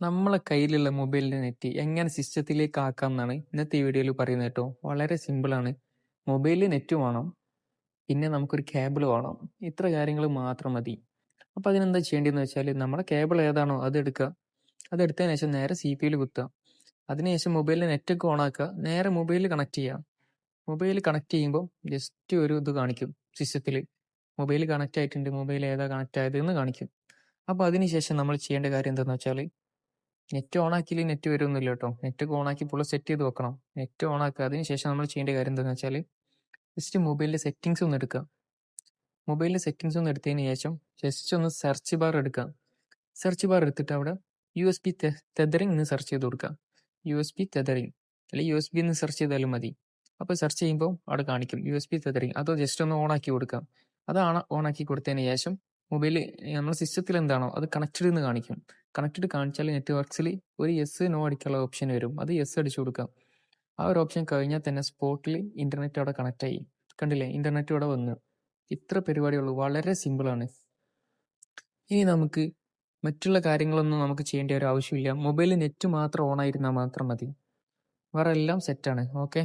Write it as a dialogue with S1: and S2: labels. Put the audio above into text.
S1: നമ്മളെ കയ്യിലുള്ള മൊബൈലിന്റെ നെറ്റ് എങ്ങനെ സിസ്റ്റത്തിലേക്ക് ആക്കാം എന്നാണ് ഇന്നത്തെ ഈ വീഡിയോയിൽ പറയുന്നത് കേട്ടോ. വളരെ സിമ്പിളാണ് മൊബൈലിൽ നെറ്റ് വേണം. പിന്നെ നമുക്കൊരു കേബിൾ വേണം. ഇത്ര കാര്യങ്ങൾ മാത്രം മതി. അപ്പോൾ അതിനെന്താ ചെയ്യേണ്ടതെന്ന് വെച്ചാൽ നമ്മുടെ കേബിൾ ഏതാണോ അത് എടുക്കുക. അത് എടുത്തതിന് ശേഷം നേരെ സി പി യിൽ കുത്തുക. അതിനുശേഷം മൊബൈലിൽ നെറ്റൊക്കെ ഓൺ ആക്കുക. നേരെ മൊബൈലിൽ കണക്ട് ചെയ്യുക. മൊബൈൽ കണക്ട് ചെയ്യുമ്പോൾ ജസ്റ്റ് ഒരു ഇത് കാണിക്കും സിസ്റ്റത്തിൽ മൊബൈൽ കണക്റ്റ് ആയിട്ടുണ്ട്. മൊബൈൽ ഏതാ കണക്റ്റ് ആയത് എന്ന് കാണിക്കും അപ്പോൾ അതിനുശേഷം നമ്മൾ ചെയ്യേണ്ട കാര്യം എന്താണെന്ന് വെച്ചാൽ നെറ്റ് ഓൺ ആക്കിയില്ല നെറ്റ് വരുമൊന്നുമില്ല കേട്ടോ. നെറ്റ് ഓൺ ആക്കി പുള്ള സെറ്റ് ചെയ്ത് വെക്കണം. നെറ്റ് ഓൺ ആക്കുക അതിന് ശേഷം നമ്മൾ ചെയ്യേണ്ട കാര്യം എന്താണെന്ന് വെച്ചാൽ ജസ്റ്റ് മൊബൈലിന്റെ സെറ്റിങ്സ് ഒന്ന് എടുക്കുക. മൊബൈലിന്റെ സെറ്റിങ്സ് ഒന്ന് എടുത്തതിന് ശേഷം ജസ്റ്റ് ഒന്ന് സെർച്ച് ബാർ എടുക്കുക. സെർച്ച് ബാർ എടുത്തിട്ട് അവിടെ യു എസ് ബി തെതറിങ് എന്ന് സെർച്ച് ചെയ്ത് കൊടുക്കുക. യു എസ് ബി തെതറിങ് അല്ലെങ്കിൽ യു എസ് ബി എന്ന് സെർച്ച് ചെയ്താലും മതി. അപ്പോൾ സെർച്ച് ചെയ്യുമ്പോൾ അവിടെ കാണിക്കും യു എസ് ബി തെതറിങ് അതോ ജസ്റ്റ് ഒന്ന് ഓൺ ആക്കി കൊടുക്കാം അതാണ് ഓൺ ആക്കി കൊടുത്തതിന് ശേഷം മൊബൈൽ നമ്മുടെ സിസ്റ്റത്തിൽ എന്താണോ അത് കണക്റ്റഡ് എന്ന് കാണിക്കും. കണക്റ്റഡ് കാണിച്ചാൽ നെറ്റ്വർക്ക്സിൽ ഒരു എസ് നോ അടിക്കാനുള്ള ഓപ്ഷൻ വരും. അത് എസ് അടിച്ചു കൊടുക്കാം. ആ ഒരു ഓപ്ഷൻ കഴിഞ്ഞാൽ തന്നെ സ്പോട്ടിൽ ഇന്റർനെറ്റ് അവിടെ കണക്ട് ആയി. കണ്ടില്ലേ? ഇന്റർനെറ്റ് ഇവിടെ വന്നു. ഇത്ര പരിപാടിയുള്ളൂ വളരെ സിമ്പിളാണ് ഇനി നമുക്ക് മറ്റുള്ള കാര്യങ്ങളൊന്നും നമുക്ക് ചെയ്യേണ്ട ഒരു ആവശ്യമില്ല. മൊബൈലിൽ നെറ്റ് മാത്രം ഓൺ ആയിരുന്നാൽ മാത്രം മതി. വേറെ എല്ലാം സെറ്റാണ് ഓക്കെ